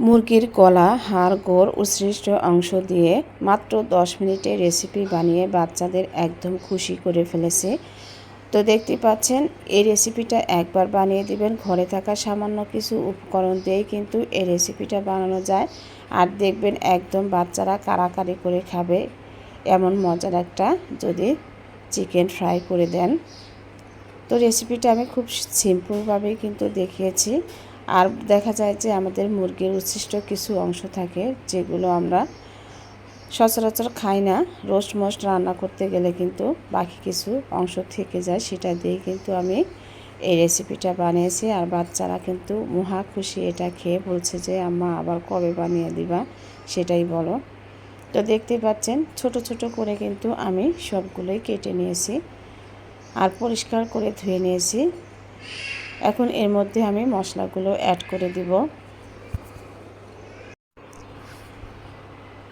মুরগির গলা হাড়, গোড় উৎসৃষ্ট অংশ দিয়ে মাত্র দশ মিনিটে রেসিপি বানিয়ে বাচ্চাদের একদম খুশি করে ফেলেছে। তো দেখতে পাচ্ছেন, এই রেসিপিটা একবার বানিয়ে দিবেন। ঘরে থাকা সামান্য কিছু উপকরণ দিয়েই কিন্তু এই রেসিপিটা বানানো যায়। আর দেখবেন একদম বাচ্চারা কারাকারি করে খাবে। এমন মজার একটা যদি চিকেন ফ্রাই করে দেন। তো রেসিপিটা আমি খুব সিম্পলভাবেই কিন্তু দেখিয়েছি। আর দেখা যায় যে আমাদের মুরগির উচ্ছিষ্ট কিছু অংশ থাকে যেগুলো আমরা সচরাচর খাই না। রোস্ট মোস্ট রান্না করতে গেলে কিন্তু বাকি কিছু অংশ থেকে যায়, সেটা দিয়ে কিন্তু আমি এই রেসিপিটা বানিয়েছি। আর বাচ্চারা কিন্তু মহা খুশি এটা খেয়ে বলছে যে, আম্মা, আবার কবে বানিয়ে দিবা? সেটাই বলো। তো দেখতে পাচ্ছেন, ছোট ছোট করে কিন্তু আমি সবগুলোই কেটে নিয়েছি। আর পরিষ্কার করে ধুয়ে নিয়েছি। এখন এর মধ্যে আমি মশলাগুলো অ্যাড করে দিব।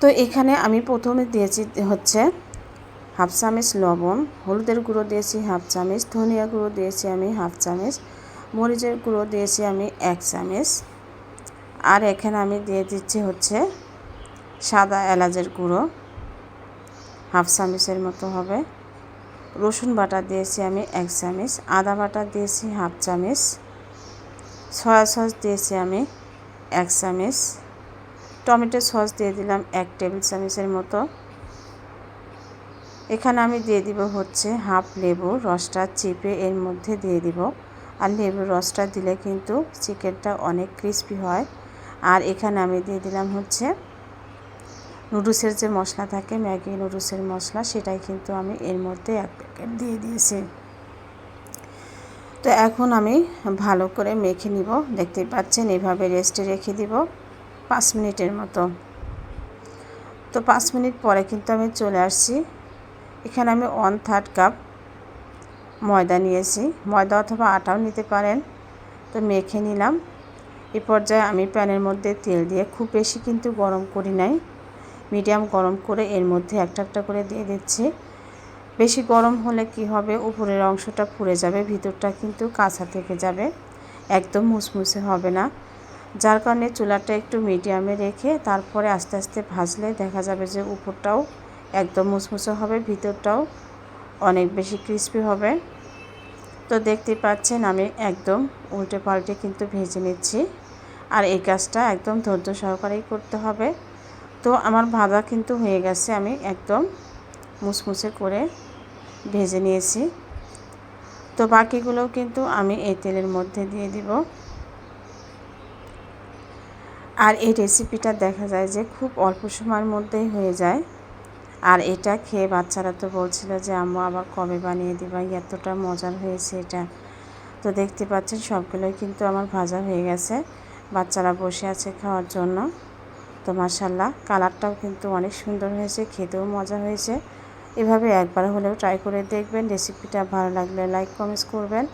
তো এখানে আমি প্রথমে দিয়েছি হচ্ছে হাফ চামচ লবণ, হলুদের গুঁড়ো দিয়েছি হাফ চামচ, ধনিয়া গুঁড়ো দিয়েছি আমি হাফ চামচ, মরিচের গুঁড়ো দিয়েছি আমি এক চামচ, আর এখানে আমি দিয়ে দিচ্ছি হচ্ছে সাদা এলাচের গুঁড়ো, হাফ চামচের মতো হবে। রসুন বাটা দিয়েছি আমি এক চামচ, আদা বাটা দিয়েছি হাফ চামচ, সয়া সস দিয়েছি আমি এক চামচ, টমেটো সস দিয়ে দিলাম এক টেবিল চামচের মতো। এখানে আমি দিয়ে দিব হচ্ছে হাফ লেবু রসটা চিপে এর মধ্যে দিয়ে দিব। আর লেবুর রসটা দিলে কিন্তু চিকেনটা অনেক ক্রিস্পি হয়। আর এখানে আমি দিয়ে দিলাম হচ্ছে নুডলসের যে মশলা থাকে, ম্যাগি নুডলসের মশলা, সেটাই কিন্তু আমি এর মধ্যে এক প্যাকেট দিয়ে দিয়েছি। তো এখন আমি ভালো করে মেখে নিব। দেখতেই পাচ্ছেন, এভাবে রেস্টে রেখে দিব পাঁচ মিনিটের মতো। তো পাঁচ মিনিট পরে কিন্তু আমি চলে আসছি। এখানে আমি ওয়ান থার্ড কাপ ময়দা নিয়েছি। ময়দা অথবা আটাও নিতে পারেন। তো মেখে নিলাম। এ পর্যায়ে আমি প্যানের মধ্যে তেল দিয়ে খুব বেশি কিন্তু গরম করি নাই। মিডিয়াম গরম করে এর মধ্যে একটা একটা করে দিয়ে দিচ্ছি। বেশি গরম হলে কি হবে? উপরের অংশটা পুড়ে যাবে, ভিতরটা কিন্তু কাঁচা থেকে যাবে, একদম মুসমুসে হবে না। যার কারণে চুলাটা একটু মিডিয়ামে রেখে তারপরে আস্তে আস্তে ভাজলে দেখা যাবে যে উপরটাও একদম মুসমুসে হবে, ভিতরটাও অনেক বেশি ক্রিস্পি হবে। তো দেখতে পাচ্ছেন আমি একদম উল্টে পাল্টে কিন্তু ভেজে নিচ্ছি। আর এই কাজটা একদম ধৈর্য সহকারেই করতে হবে। তো আমার ভাজা কিন্তু হয়ে গেছে, আমি একদম মুসমুসে করে ভেজে নিয়েছি। তো বাকিগুলোও কিন্তু আমি এই তেলের মধ্যে দিয়ে দিব। আর এই রেসিপিটা দেখা যায় যে খুব অল্প সময়ের মধ্যেই হয়ে যায়। আর এটা খেয়ে বাচ্চারা তো বলছিল যে, আম্মু, আবার কবে বানিয়ে দিবা? এতটা মজার হয়েছে এটা। তো দেখতে পাচ্ছেন সবগুলোই কিন্তু আমার ভাজা হয়ে গেছে, বাচ্চারা বসে আছে খাওয়ার জন্য। তো মাসাল্লাহ কালারটাও কিন্তু অনেক সুন্দর হয়েছে, খেতেও মজা হয়েছে। এভাবে একবার হলেও ট্রাই করে দেখবেন রেসিপিটা ভালো লাগলে লাইক কমেন্টস করবেন।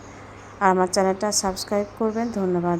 আর আমার চ্যানেলটা সাবস্ক্রাইব করবেন, ধন্যবাদ।